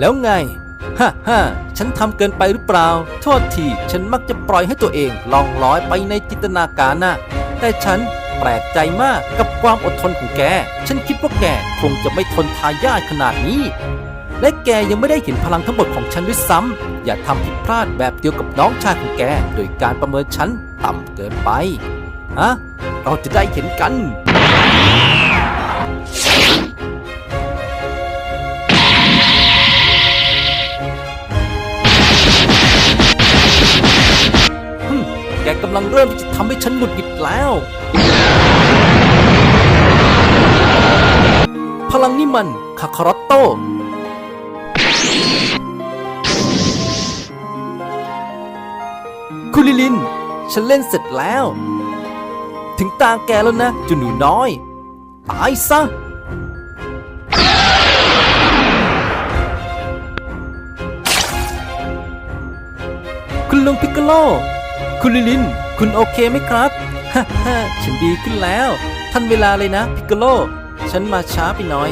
แล้วไง ฮ่าฮ่าฉันทำเกินไปหรือเปล่า โทษที ฉันมักจะปล่อยให้ตัวเองล่องลอยไปในจินตนาการนะแต่ฉันแปลกใจมากกับความอดทนของแก ฉันคิดว่าแกคงจะไม่ทนทายาทขนาดนี้ และแกยังไม่ได้เห็นพลังทั้งหมดของฉันด้วยซ้ำ อย่าทำผิดพลาดแบบเดียวกับน้องชายของแก โดยการประเมินฉันต่ำเกินไป ฮะ เราจะได้เห็นกัน กกำลังเริ่มที่จะทำให้ฉันหงุดหงิดแล้ว พลังนี่มันคาคารอตโต คุณลิลิน ฉันเล่นเสร็จแล้ว ถึงตาแกแล้วนะจุหนูน้อย ตายซะคุณลุงพิกโกโล คุณลิลิน คุณโอเคไหมครับฮ่าฮ่าฉันดีขึ้นแล้ว ทันเวลาเลยนะ พิกโกโลฉันมาช้าไปหน่อย